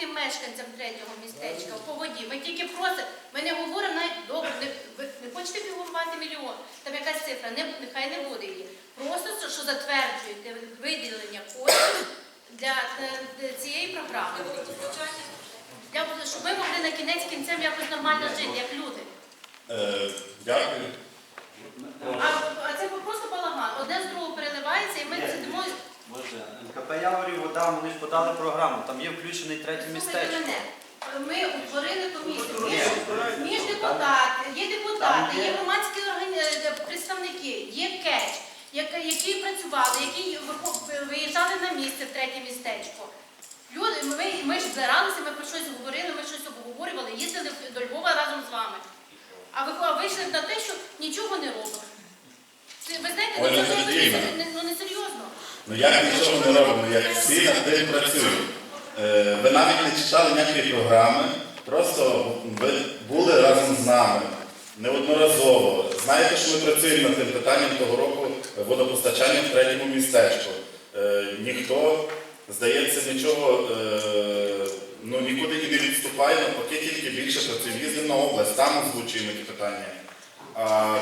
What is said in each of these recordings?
допомогти мешканцям третього містечка по воді. Ми тільки просимо, ми не говоримо навіть добре, не, ви не хочете фігурувати мільйон, там якась цифра, не, нехай не буде її. Просто що- затверджуєте виділення коштів для, е, для цієї програми. Для, щоб ми могли на кінець кінцем якось нормально жити, як люди. Е, Дякую. А, а це просто балаган. Одне з другого переливається, і ми сидимо. Може, НКП Яворів вода, вони ж подали програму, там є включений третє Слухайте містечко. мене. Ми утворили комісію. Ні. Між, між депутати, є депутати, є- громадські органі- е, представники, є кетч, яка- які працювали, які вихо- виїжджали на місце в третє містечко. Люди, ми, ми ж збиралися, ми про щось говорили, ми щось обговорювали, їздили до Львова разом з вами. А ви а вийшли на те, що нічого не робимо. Це, ви знаєте, ну, Ольга це не, Сергіївна. не, ну, не серйозно. Ну як нічого не робимо, як всі над тим працюють. Е, Ви навіть не читали ніякої програми, просто ви були разом з нами неодноразово. Знаєте, що ми працюємо над тим питанням того року водопостачання в третьому містечку. Е, Ніхто, здається, нічого е, ну, нікуди і не відступає, навпаки, тільки більше працює. Їздимо на область, там озвучуємо ті питання. А,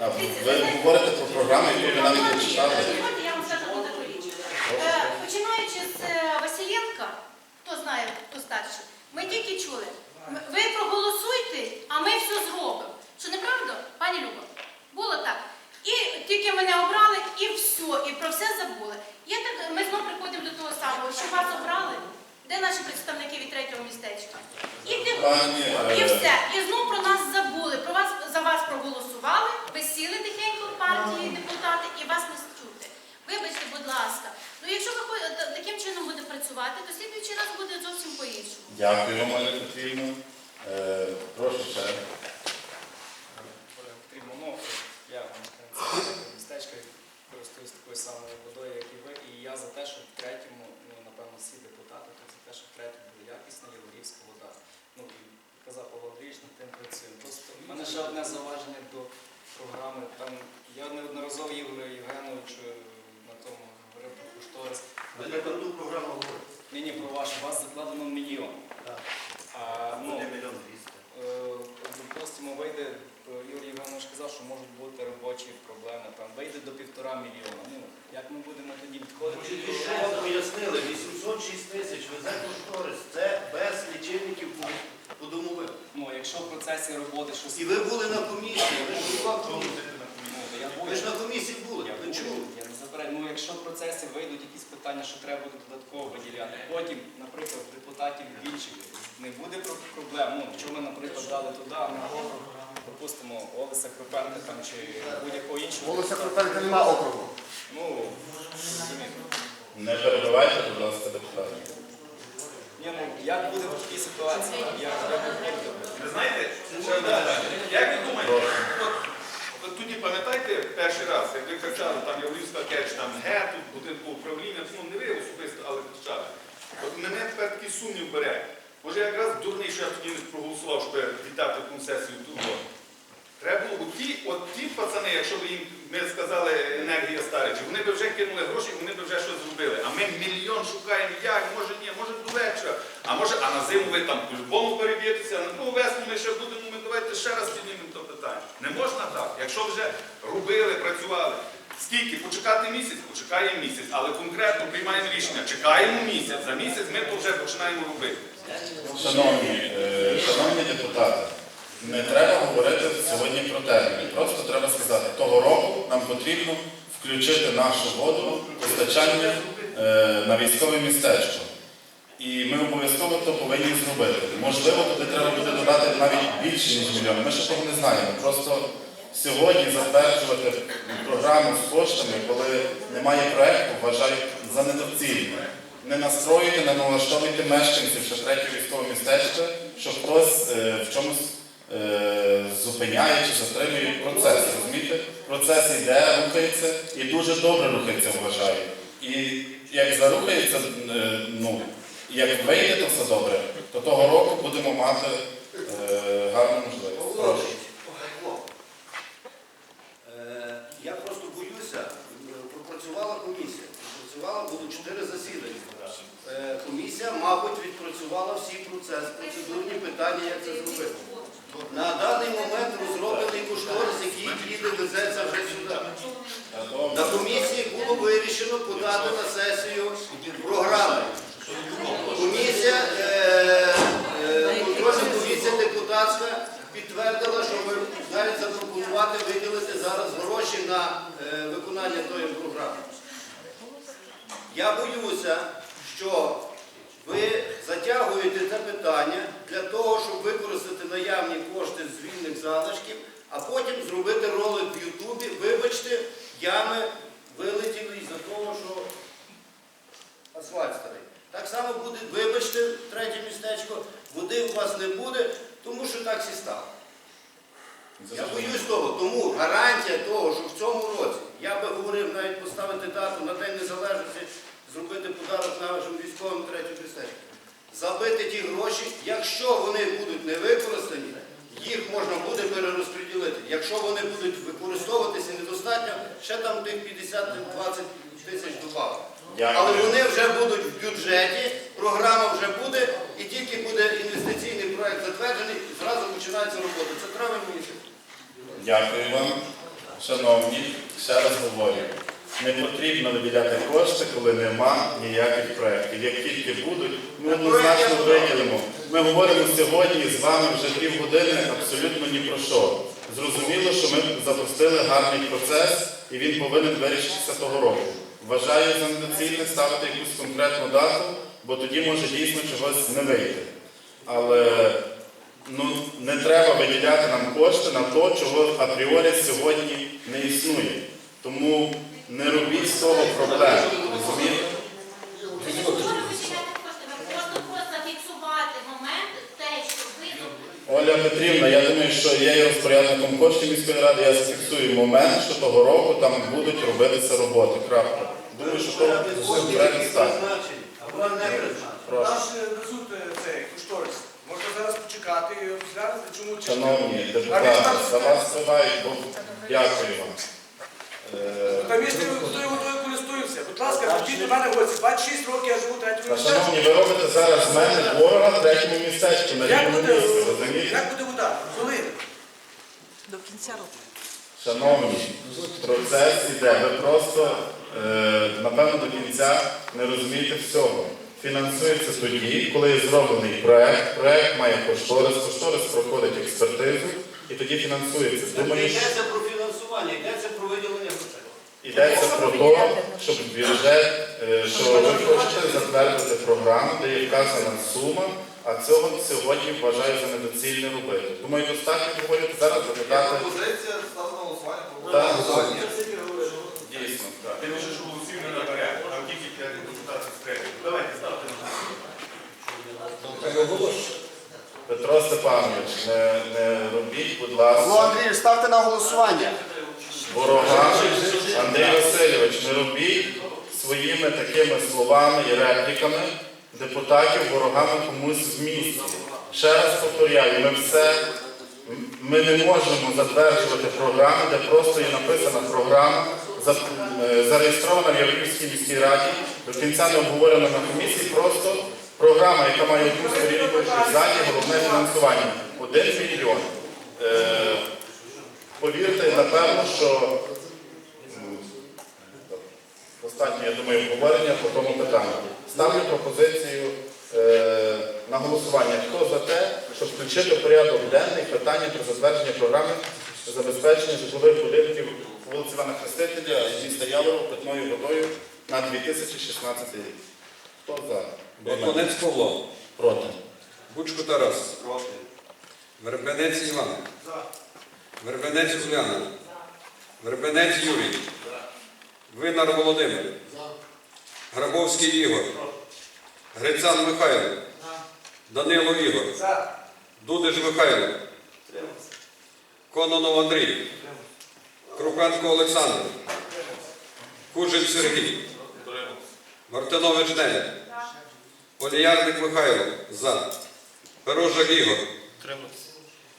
а ви говорите про програму, яку ви навіть не читали. Дозвольте, я вам скажу одну таку річ. Е, Починаючи з е, Василенка, хто знає, хто старший, ми тільки чули. Ви проголосуйте, а ми все зробимо. Що неправда, пані Люба? Було так. І тільки мене обрали, і все, і про все забули. Я так, ми знову приходимо до того самого, що вас обрали. Де наші представники від третього містечка? І, і все. І знов про нас забули. Про вас за вас проголосували, ви сіли тихенько в партії депутати і вас не чути. Вибачте, будь ласка. Ну якщо ви таким чином буде працювати, то слідуючий раз буде зовсім по-іншому. Дякую вам, Оля Петрівна. Е, Прошу ще. Потрібно, ну, я мешканець містечка користуюсь такою самою водою, як і ви, і я за те, щоб в третьому, ну, напевно, всі депутати, тут за те, щоб в третьому була якісна європейська вода. Ну, і казав Павло Андрійович, над тим працюємо. Просто в мене ще одне зауваження до програми. Там я неодноразово Євгеновичу Ви не про ту програму говорите. Ні, ні, про ваш, у вас закладено мільйон. Так. А, ну, мільйон двісті. Е, Допустимо, вийде, Юрій Іванович казав, що можуть бути робочі проблеми, там вийде до півтора мільйона. Ну, як ми будемо тоді відходити? Тільки що вам пояснили, 806 тисяч везе кошторис. Це без лічильників по. Ну, якщо в процесі роботи щось... І ви були на комісії, ви ж Ну, то я Ви ж на комісії були, Я ви буду, чули? я не заперечую. Ну, якщо в процесі вийдуть якісь питання, що треба буде додатково виділяти, потім, наприклад, депутатів інших не буде проблем. Ну, якщо ми, наприклад, дали туди, а ми, допустимо, Олеся Кропенка там чи будь-якого іншого. Депутата. Кропенка нема округу. Ну. Не перебивайте, будь ласка, депутатів. Ні, ну, як буде в такій ситуації? Як, як, як, Ви знаєте. Як от тоді пам'ятаєте перший раз, як ви кричали, там Явлівська кетч, там ге, тут будинку управління, ну не ви особисто, але кричали. От мене тепер такий сумнів бере. Може якраз дурний, що я тоді не проголосував, щоб віддати концесію тут. Треба було, ті, от ті пацани, якщо б їм ми сказали енергія старичі, вони б вже кинули гроші, вони б вже щось зробили. А ми мільйон шукаємо, як, може ні, може до вечора. А може, а зиму ви там по-любому переб'єтеся, ну весну ми ще будемо, ми давайте ще раз піднімемо то питання. Не можна так. Якщо вже робили, працювали. Скільки? Почекати місяць? Почекаємо місяць, але конкретно приймаємо рішення. Чекаємо місяць, за місяць ми то вже починаємо робити. Шановні, е, шановні депутати, не треба говорити сьогодні про терміни. Просто треба сказати, того року нам потрібно включити нашу воду постачання е, на військове містечко. І ми обов'язково то повинні зробити. Можливо, туди треба буде додати навіть більше, ніж мільйон. Ми ще того не знаємо. Просто сьогодні затверджувати програму з коштами, коли немає проєкту, вважаю за недоцільне. Не настроюйте, не налаштовуйте мешканців ще третього військового містечка, що хтось е, в чомусь е, зупиняє чи затримує процес. Розумієте? Процес йде, рухається і дуже добре рухається, вважаю. І як зарухається, е, ну, як вийде то все добре, то того року будемо мати е, гарну можливість. Прошу. Е, Я просто боюся, е, пропрацювала комісія. Пропрацювала, було чотири засідання. Е, Комісія, мабуть, відпрацювала. всі процес, процедурні питання, як це зробити. На даний момент розроблений кошторис, який їде, везеться вже сюди. На комісії було вирішено подати на сесію програми. Комісія, е, е, контрольна комісія депутатська підтвердила, що ми навіть запропонувати виділити зараз гроші на е, виконання тої програми. Я боюся, що ви затягуєте це питання для того, щоб використати наявні кошти з вільних залишків, а потім зробити ролик в Ютубі. Вибачте, ями вилетіли із-за того, що асфальт старий. Так само буде, вибачте, третє містечко, води у вас не буде, тому що так всі стало. Я боюсь того, тому гарантія того, що в цьому році я би говорив навіть поставити дату на День Незалежності, зробити подарок нашим військовим третього містечку. Забити ті гроші, якщо вони будуть не використані, їх можна буде перерозподілити. Якщо вони будуть використовуватися недостатньо, ще там тих 50-20 тисяч добавити. Але вони вже будуть в бюджеті, програма вже буде, і тільки буде інвестиційний проект затверджений, і зразу починається робота. Це травень місяць. Дякую вам. Шановні, ще раз говорю, не потрібно виділяти кошти, коли нема ніяких проєктів. Як тільки будуть, ми однозначно виділимо. Ми говоримо сьогодні з вами вже півгодини абсолютно ні про що. Зрозуміло, що ми запустили гарний процес і він повинен вирішитися того року. Вважаю за недоцільне ставити якусь конкретну дату, бо тоді може дійсно чогось не вийти. Але ну, не треба виділяти нам кошти на те, чого апріорі сьогодні не існує. Тому не робіть з того проблем. Розумієте? Оля Петрівна, я думаю, що я є розпорядником коштів міської ради, я зафіксую момент, що того року там будуть робитися роботи. Крапка. Думаю, що того вже достатньо. Призначені, або не. Прошу. Наш везуть цей кошторис. Можна зараз почекати і розглянути, чому чи Шановні депутати, за вас питають, бо дякую вам. Е, Там є ж водою водою користуються. Будь ласка, прийдіть до мене в гості. 26 років я живу в третьому Та, містечку. шановні, ви робите зараз з мене ворога третьому містечку на Як рівному буде, місці, розумієте? як буде вода? Коли? До кінця року. Шановні, процес іде. Ви просто, е, напевно, до кінця не розумієте всього. Фінансується тоді, коли є зроблений проект, проект має кошторис, кошторис проходить експертизу і тоді фінансується. Не Думаю, йдеться про фінансування, йдеться про виділення грошей. йдеться про те, щоб бюджет, е, що ви хочете затвердити програму, де є вказана сума, а цього сьогодні вважаю за недоцільне робити. Думаю, достатньо говорити зараз запитати. Пропозиція ставлена на голосування. Так. Голосування. Дійсно, так. Тим більше, що голосів не набере, там тільки 5 депутатів з третього. Давайте ставте на Степанович, не, не робіть, будь Павло ласка, Андрійович, ставте на голосування. ворогами. Андрій Васильович, не робіть своїми такими словами і репліками депутатів ворогами комусь в місті. Ще раз повторяю, ми все, ми не можемо затверджувати програму, де просто є написана програма, за- е, зареєстрована в Європейській міській раді, до кінця не обговорена на комісії, просто програма, яка має одну сторінку, і ззаді головне фінансування. Один мільйон. Е, Повірте, напевно, що м, достатньо, я думаю, обговорення по тому питанню. Ставлю пропозицію е, на голосування. Хто за те, щоб включити в порядок денний питання про затвердження програми забезпечення житлових будинків вулиці Івана Хрестителя і міста Явору питною водою на 2016 рік? Хто за? Бакунець Павло, Проти. Бучко Тарас, Проти. Вербенець Іван, Вербенець Уляна, Вербенець Юрій, Винар Володимир, Грабовський Ігор, Грицан Михайло, Данило Ігор, Дудиш Михайло, Кононов Андрій, Крупенко Олександр, Кужин Сергій, Мартинович Неля, Оліярник Михайло. За. Перожак Ігор.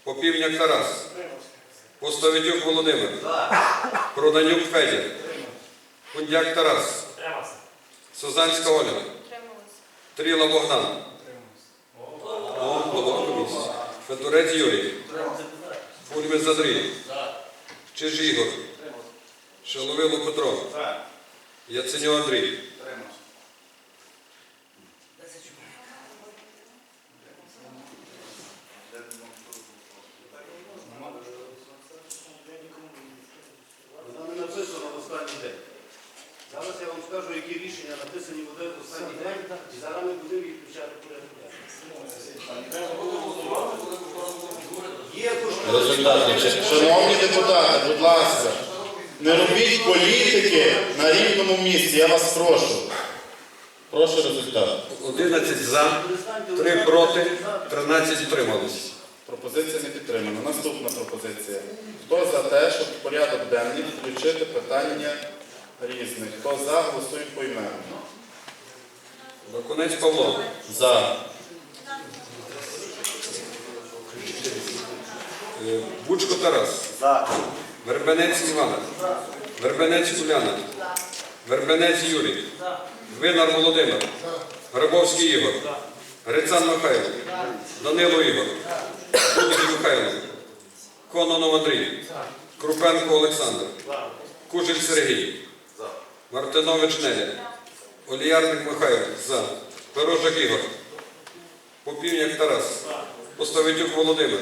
Попівняк Тарас. Постовитюк Володимир. Проданюк Федір. Кундяк Тарас. Созанська Ольга. Тріла Богдан. Федорець Юрій. Фульмець Андрій. Чиж Ігор. Шаловило Петро. Яценьо Андрій. Вона не написана в останній день. Зараз я вам скажу, які рішення написані буде в останній день, і зараз ми будемо їх включати в порядок денний. Є кошторис. Шановні депутати, будь ласка, не робіть політики на рівному місці, я вас прошу. Прошу результат. 11 за, 3 проти, 13 утримались. Пропозиція не підтримана. Наступна пропозиція. Хто за те, щоб в порядок денний включити питання різних? Хто за, голосують поіменно. Бакунець Павло. За. Е, Бучко Тарас. За. Вербенець Івана. Вербенець Уляна. Вербенець Юрій. Винар Володимир. Грабовський Ігор. Грицан Михайло. Данило Ігор. Будич Михайло. Кононов Андрій. Крупенко Олександр. Кужель Сергій. Мартинович Неля. Оліярник Михайло. За. Пирожак Ігор. Попівняк Тарас. Поставитюк Володимир.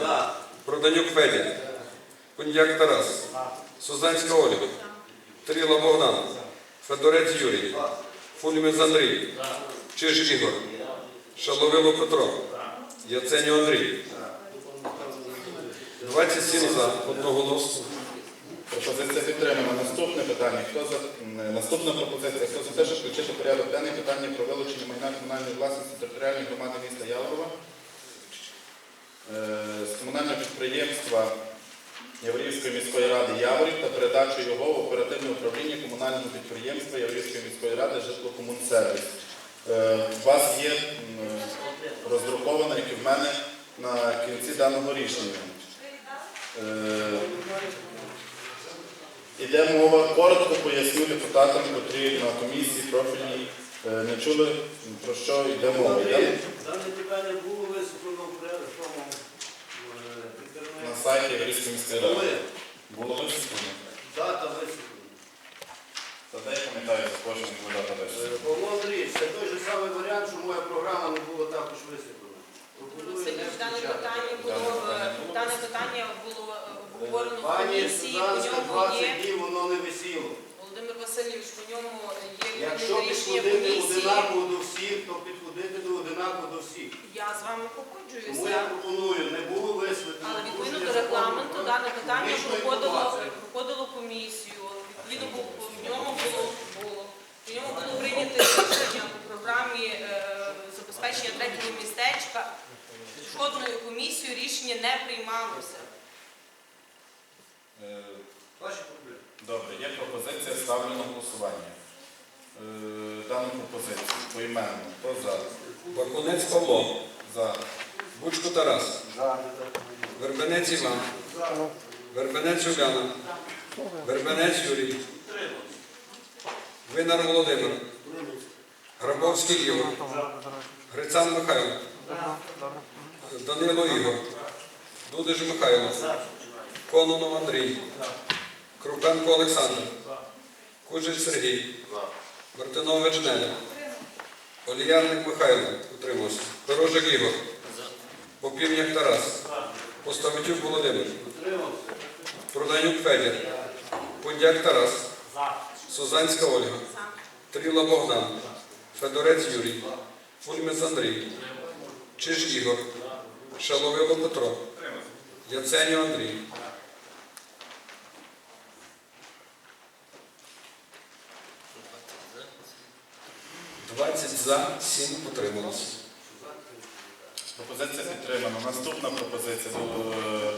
Проданюк Федір. Пундяк Тарас. Сузанська Ольга. Тріла Богдан. Федорець Юрій. Фульмець Андрій. Чиж Ігор. Шаловило Петро. Яценю Андрій. 27 за. Одноголосно. Пропозиція підтримана. Наступне питання. Хто за наступна пропозиція? Хто за те, щоб включити порядок денний питання про вилучення майна комунальної власності територіальної громади міста Яворова з комунального підприємства Яворівської міської ради Яворів та передачу його в оперативне управління комунального підприємства Яворівської міської ради житлокомунсервіс. Е, У вас є роздруковано, як і в мене, на кінці даного рішення. Е, Іде мова, коротко поясню депутатам, котрі на комісії профільній е, не чули, про що йде мова. Дане питання було висвітлено в тому е, на сайті Єврейської міської ради. Було висвітлено. Дата висвітлена. Та де я пам'ятаю, кожен коли дата Е, висвітлена. Павло Андрійович, це той же самий варіант, що моя програма не була також висвітлена. Пропоную не дане включати. питання було е, дане питання було обговорено в Пані комісії. По Сузанська, ньому 20 є днів воно не висіло. Володимир Васильович. По ньому Якщо підходити одинаково до всіх, то підходити до одинаково до всіх. Я з вами Тому я пропоную, не було висвітлено. Але відповідно до регламенту дане питання проходило, проходило комісію. Відповідно, в ньому було, було в ньому було прийнято рішення по програмі е, забезпечення третього містечка. Жодною комісією рішення не приймалося. Е, Ваші проблеми. Добре, є пропозиція, ставлю на голосування. Е, Дану пропозицію поіменно. Хто за? Бакунець Павло. За. Бучко Тарас. Вербенець Іван. Вербенець Уляна. Вербенець Юрій. Винар Володимир. Грабовський Ігор. Грицан Михайло. Данило Ігор. Дудиш Михайло. Кононов Андрій. Крупенко Олександр. Кужель Сергій. Мартинович Неля. Оліярник Михайло. Утримався. Пирожик Ігор. Попівняк Тарас. Поставитюк Володимир. Проданюк Федір. Пундяк Тарас. Сузанська Ольга. Тріла Богдан. Федорець Юрій. Фульмець Андрій. Чиж Ігор. Шаловило Петро. Яценю Андрій. За, сім утрималось. Пропозиція підтримана. Наступна пропозиція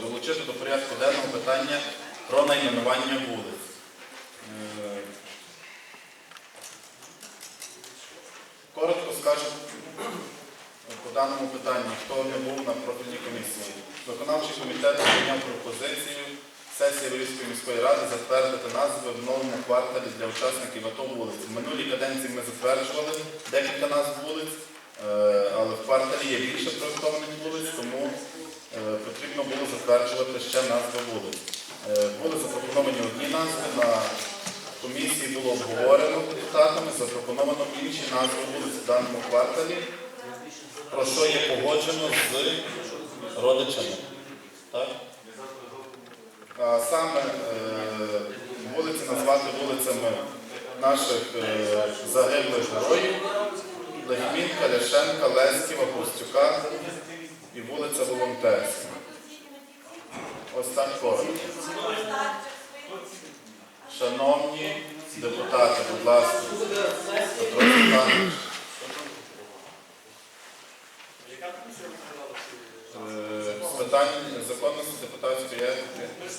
долучити до порядку денного питання про найменування вулиць. Е, Коротко скажу по даному питанню, хто не був на профільній комісії. Виконавчий комітет прийняв пропозицію сесії Львівської міської ради затвердити назви в новому кварталі для учасників АТО вулиць. В минулій каденції ми затверджували декілька назв вулиць, е, але в кварталі є більше проєктованих вулиць, тому е, потрібно було затверджувати ще назви вулиць. Е, Були запропоновані одні назви, на комісії було обговорено депутатами, запропоновано інші назви вулиць в даному кварталі, про що є погоджено з родичами. Так? А саме е, вулиці назвати вулицями наших е, загиблих героїв Лехмінка, Ляшенка, Леськіва, Простюка і вулиця Волонтерська. Ось так коротко. Шановні депутати, будь ласка, Петро Степанович. Е, З питань законності депутатської етики. Ми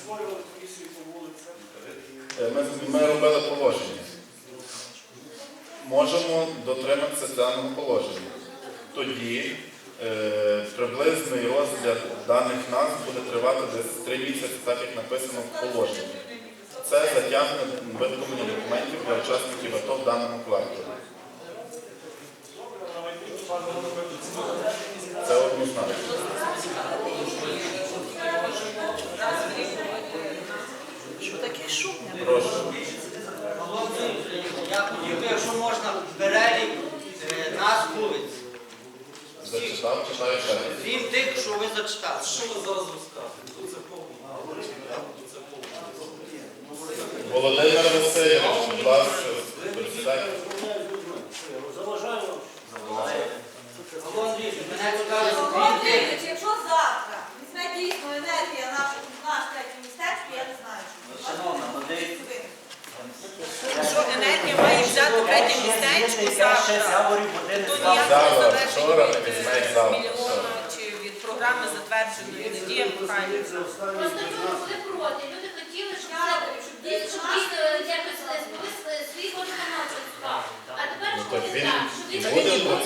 Е, Ми, робили положення. Можемо дотриматися даного положення. Тоді е, приблизний розгляд даних назв буде тривати десь 3 місяці, так як написано в положенні. Це затягне виготовлення документів для учасників АТО в даному кварталі. Це однозначно. Прошу. Якщо можна, перелік е, нас вулиць. Зачитав, читаю ще. Крім тих, що ви зачитали. Що ви Володимир Васильович, будь ласка. Мене цікавить, крім тих. Якщо завтра візьме дійсно енергія наша наш третє містечко, я не знаю, що Шановна, ну дивіться. Що енергія має взяти третє містечко завтра, то ніяк не залежить від е, завтра, мільйона чи від програми затвердженої Надія Михайлівна. Просто люди були проти. Люди хотіли, щоб це- дійсно якось не кожен А тепер що ж буде він так, що мені